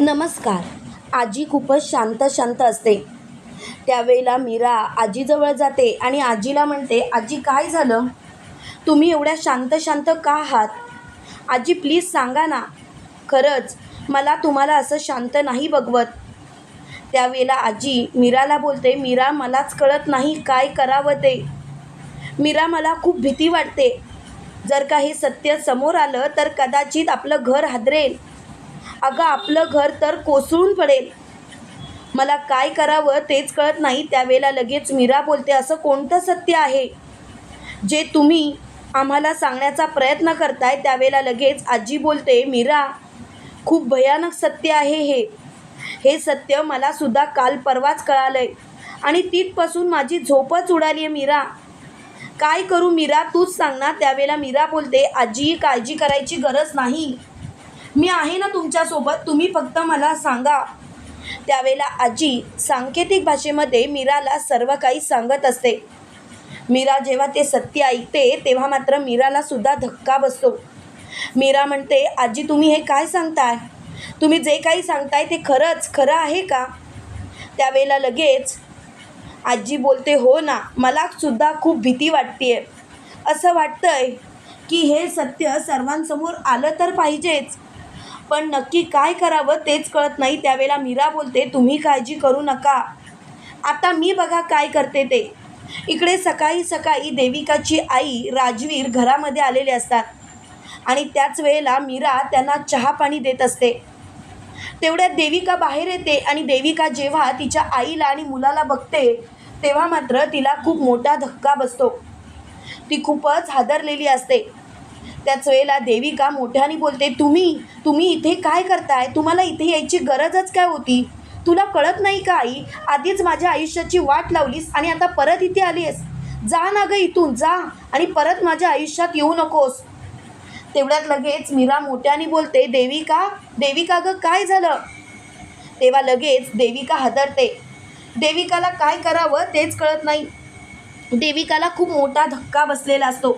नमस्कार. आजी खूपच शांत शांत असते. त्यावेळेला मीरा आजीजवळ जाते आणि आजीला म्हणते आजी काय झालं? तुम्ही एवढ्या शांत शांत का आहात? आजी प्लीज सांगा ना. खरंच मला तुम्हाला असं शांत नाही बघवत. त्यावेळेला आजी मीराला बोलते मीरा मलाच कळत नाही काय करावं ते. मीरा मला खूप भीती वाटते. जर का हे सत्य समोर आलं तर कदाचित आपलं घर हादरेल. अगं आपलं घर तर कोसळून पडेल. मला काय करावं तेच कळत नाही. त्यावेळेला लगेच मीरा बोलते असं कोणतं सत्य आहे? जे तुम्ही आम्हाला सांगण्याचा प्रयत्न करताय. त्यावेळेला लगेच आजी बोलते मीरा खूप भयानक सत्य आहे हे. हे सत्य मला सुद्धा काल परवाच कळालंय. आणि तिथपासून माझी झोपच उडाली आहे मीरा. काय करू मीरा? तूच सांग ना. त्यावेळेला मीरा बोलते आजी काळजी करायची गरज नाही. मी आहे ना तुमच्यासोबत तुम्ही फक्त मला सांगा. त्यावेळेला आजी सांकेतिक भाषेमध्ये मीराला सर्व काही सांगत असते. मीरा जेव्हा ते सत्य ऐकते तेव्हा मात्र मीराला सुद्धा धक्का बसतो. मीरा म्हणते आजी तुम्ही हे काय सांगताय? तुम्ही जे काही सांगताय ते खरंच खरं आहे का? त्यावेळेला लगेच आजी बोलते हो ना मला सुद्धा खूप भीती वाटते असं वाटतंय की हे सत्य सर्वांसमोर आलं तर पाहिजेच. पण नक्की काय करावं तेच कळत नाही. त्यावेळेला मीरा बोलते तुम्ही काळजी करू नका. आता मी बघा काय करते ते. इकडे सकाळी सकाळी देविकाची आई राजवीर घरामध्ये आलेले असतात. आणि त्याच वेळेला मीरा त्यांना चहा पाणी देत असते. तेवढ्यात देविका बाहेर येते आणि देविका जेव्हा तिच्या आईला आणि मुलाला बघते तेव्हा मात्र तिला खूप मोठा धक्का बसतो. ती खूपच हादरलेली असते. त्याच वेळेला देविका मोठ्याने बोलते तुम्ही तुम्ही इथे काय करताय? तुम्हाला इथे यायची गरजच काय होती? तुला कळत नाही का आई? आधीच माझ्या आयुष्याची वाट लावलीस आणि आता परत इथे आलीस जा ना गं इथून जा आणि परत माझ्या आयुष्यात येऊ नकोस. तेवढ्यात लगेच मीरा मोठ्याने बोलते देविका देविका गं? काय झालं? तेव्हा लगेच देविका हादरते. देविकाला काय करावं तेच कळत नाही. देविकाला खूप मोठा धक्का बसलेला असतो.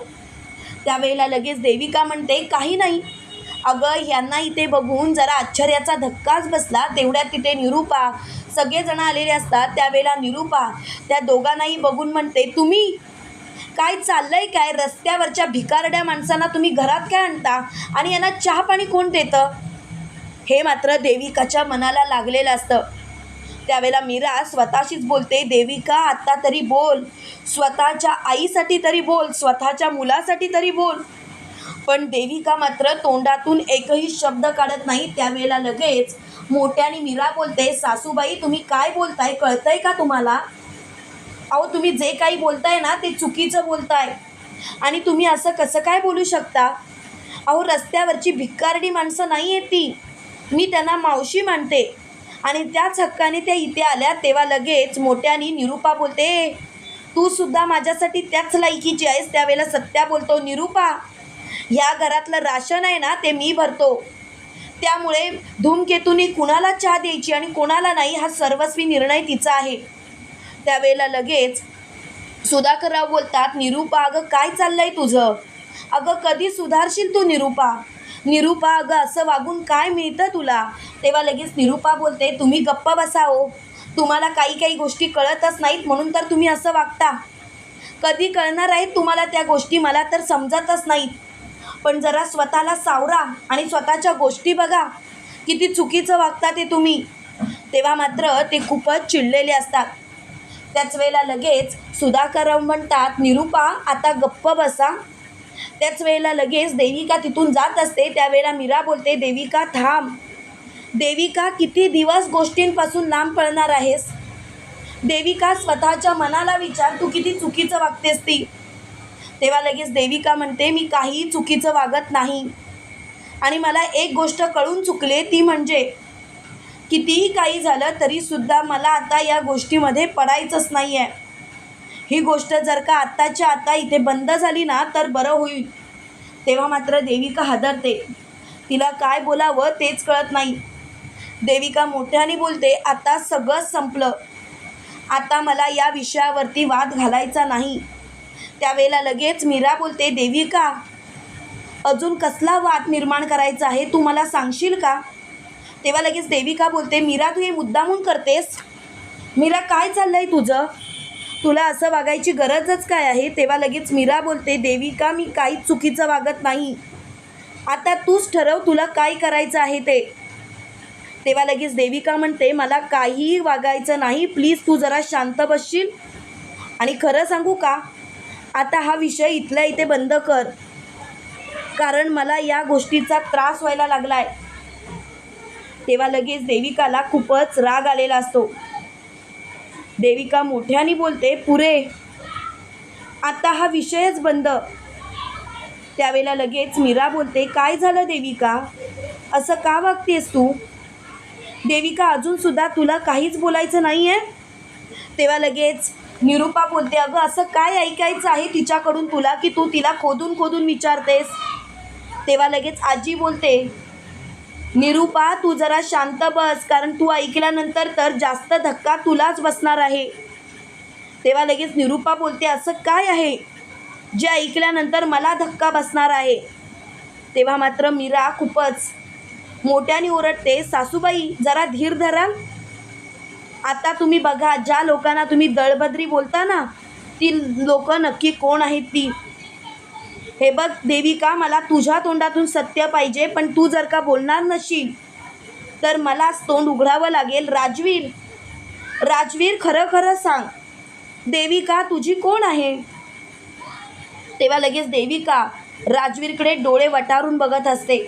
त्यावेळेला लगेच देविका म्हणते काही नाही. अगं ह्यांना इथे बघून जरा आश्चर्याचा धक्काच बसला. तेवढ्यात तिथे निरूपा सगळेजण आलेले असतात. त्यावेळेला निरूपा त्या दोघांनाही बघून म्हणते तुम्ही काय चाललंय? काय रस्त्यावरच्या भिकारड्या माणसांना तुम्ही घरात काय आणता? आणि यांना चहा पाणी कोण देतं? हे मात्र देविकाच्या मनाला लागलेलं असतं. त्यावेळेला मीरा स्वतःशीच बोलते देविका आत्ता तरी बोल. स्वतःच्या आईसाठी तरी बोल स्वतःच्या मुलासाठी तरी बोल. पण देविका मात्र तोंडातून एकही शब्द काढत नाही. त्यावेळेला लगेच मोठ्याने मीरा बोलते सासूबाई तुम्ही काय बोलताय? कळतंय का तुम्हाला? अहो तुम्ही जे काही बोलताय ना ते चुकीचं बोलताय. आणि तुम्ही असं कसं काय बोलू शकता? अहो रस्त्यावरची भिक्कारडी माणसं नाही आहेत ती. मी त्यांना मावशी मानते. आणि त्याच हक्काने त्या इथे आल्या तेव्हा लगेच मोठ्याने निरूपा बोलते तू सुद्धा माझ्यासाठी त्याच लायकीची आहेस त्यावेळेला सत्या बोलतो निरूपा ह्या घरातलं राशन आहे ना ते मी भरतो. त्यामुळे धूमकेतूनी कुणाला चहा द्यायची आणि कोणाला नाही हा सर्वस्वी निर्णय तिचा आहे. त्यावेळेला लगेच सुधाकरराव बोलतात निरूपा अगं काय चाललंय तुझं? अगं कधी सुधारशील तू निरूपा? निरूपा अगं असं वागून काय मिळतं तुला? तेव्हा लगेच निरूपा बोलते तुम्ही गप्प बसाओ हो. तुम्हाला काही काही गोष्टी कळतच नाहीत म्हणून तर तुम्ही असं वागता. कधी कळणार आहेत तुम्हाला त्या गोष्टी? मला तर समजतच नाहीत. पण जरा स्वतःला सावरा आणि स्वतःच्या गोष्टी बघा. किती चुकीचं वागता ते तुम्ही. तेव्हा मात्र ते खूपच चिडलेले असतात. त्याच वेळेला लगेच सुधाकरराव म्हणतात निरूपा आता गप्प बसा. त्याच वेळेला लगेच देविका तिथून जात असते. त्यावेळेला मीरा बोलते देविका थांब. देविका किती दिवस गोष्टींपासून लांब पळणार आहेस? देविका स्वतःच्या मनाला विचार तू किती चुकीचं वागतेस ती? तेव्हा लगेच देविका म्हणते मी काहीही चुकीचं वागत नाही. आणि मला एक गोष्ट कळून चुकले ती म्हणजे कितीही काही झालं तरीसुद्धा मला आता या गोष्टीमध्ये पडायचंच नाही आहे ही गोष्ट जर का आत्ताच्या आता इथे बंद झाली ना तर बरं होईल. तेव्हा मात्र देविका हादरते. तिला काय बोलावं तेच कळत नाही. देविका मोठ्याने बोलते आता सगळंच संपलं. आता मला या विषयावरती वाद घालायचा नाही. त्यावेळेला लगेच मीरा बोलते देविका अजून कसला वाद निर्माण करायचा आहे तू मला सांगशील का? तेव्हा लगेच देविका बोलते मीरा तू हे मुद्दामून करतेस? मीरा काय चाललं आहे तुझं? तुला असं वागायची गरजच काय आहे? तेव्हा लगेच मीरा बोलते देविका मी काहीच चुकीचं वागत नाही. आता तूच ठरव तुला काय करायचं आहे ते. तेव्हा लगेच देविका म्हणते मला काहीही वागायचं नाही. प्लीज तू जरा शांत बसशील आणि खरं सांगू का? आता हा विषय इथल्या इथे बंद कर. कारण मला या गोष्टीचा त्रास व्हायला लागला आहे तेव्हा लगेच देविकाला खूपच राग आलेला असतो. देविका मोठ्याने बोलते पुरे आता हा विषयच बंद. त्यावेळेला लगेच मीरा बोलते काय झालं देविका? असं का वागतेस तू? देविका अजूनसुद्धा तुला काहीच बोलायचं नाही आहे तेव्हा लगेच निरूपा बोलते अगं असं काय ऐकायचं आहे तिच्याकडून तुला की तू तिला खोदून खोदून विचारतेस? तेव्हा लगेच आजी बोलते निरूपा तू जरा शांत बस कारण तू ऐकल्यानंतर तर जास्त धक्का तुलाच बसणार आहे. तेव्हा लगेच निरूपा बोलते असं काय आहे? जे ऐकल्यानंतर मला धक्का बसणार आहे. तेव्हा मात्र मीरा खूपच मोठ्याने ओरडते सासूबाई जरा धीर धरा. आता तुम्ही बघा ज्या लोकांना तुम्ही दळभद्री बोलता ना ती लोकं नक्की कोण आहेत ती? हे बघ देविका मला तुझ्या तोंडातून सत्य पाहिजे पण तू जर का बोलणार नशील तर मलाच तोंड उघडावं लागेल. राजवीर राजवीर खरं खरं सांग. देविका तुझी कोण आहे? तेव्हा लगेच देविका राजवीरकडे डोळे वटारून बघत असते.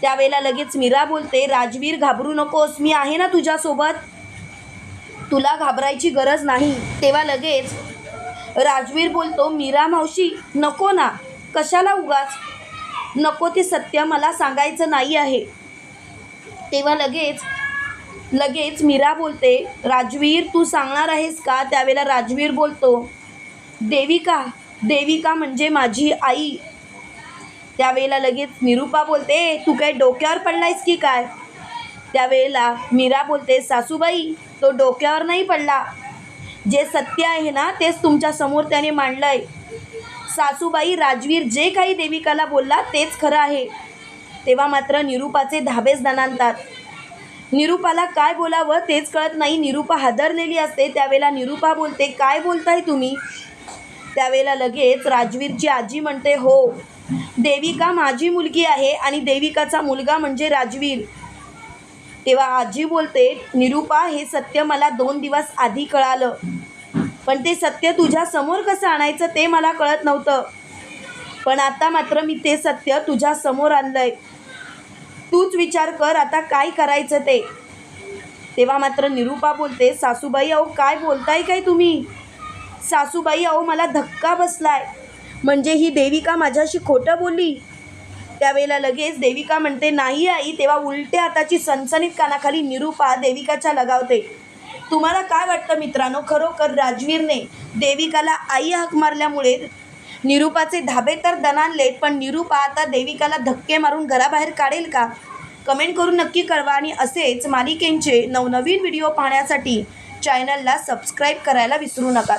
त्यावेळेला लगेच मीरा बोलते राजवीर घाबरू नकोस मी आहे ना तुझ्यासोबत? तुला घाबरायची गरज नाही. तेव्हा लगेच राजवीर बोलतो मीरा मावशी नको ना. कशाला उगाच? नको ते सत्य मला सांगायचं नाही आहे. तेव्हा लगेच लगेच मीरा बोलते राजवीर तू सांगणार आहेस का? त्यावेळेला राजवीर बोलतो देविका देविका म्हणजे माझी आई. त्यावेळेला लगेच निरूपा बोलते "ए, तू काय डोक्यावर पडलायस की काय? त्यावेळेला मीरा बोलते सासूबाई तो डोक्यावर नाही पडला. जे सत्य आहे ना तेच तुमच्यासमोर त्याने आहे सासूबाई राजवीर जे काही देविकाला बोलला तेच खरं आहे. तेव्हा मात्र निरूपाचे धाबेच दणानतात निरूपाला काय बोलावं तेच कळत नाही. निरूपा हादरलेली असते त्यावेळेला निरूपा बोलते काय बोलताय तुम्ही? त्यावेळेला लगेच राजवीरची आजी म्हणते हो देविका माझी मुलगी आहे आणि देविकाचा मुलगा म्हणजे राजवीर. तेव्हा आजी बोलते निरूपा हे सत्य मला दोन दिवस आधी कळालं. पण ते सत्य तुझ्या समोर कसं आणायचं ते मला कळत नव्हतं. पण आता मात्र मी ते सत्य तुझ्या समोर आणलंय. तूच विचार कर आता काय करायचं ते? तेव्हा मात्र निरूपा बोलते सासूबाई अहो काय बोलताय काय तुम्ही? सासूबाई अहो मला धक्का बसलाय. म्हणजे ही देविका माझ्याशी खोटं बोलली? त्यावेळेला लगेच देविका म्हणते नाही आई तेव्हा उलट्या हाताची सनसनीत कानाखाली निरूपा देविकाच्या लगावते. तुम्हाला काय वाटतं मित्रांनो? खरोखर राजवीरने देविकाला आई हाक मारल्यामुळे निरूपाचे धाबे तर दणानलेत पण निरूपा आता देविकाला धक्के मारून घराबाहेर काढेल का? कमेंट करून नक्की कळवा आणि असेच मालिकेंचे नवनवीन व्हिडिओ पाहण्यासाठी चॅनलला सबस्क्राईब करायला विसरू नका.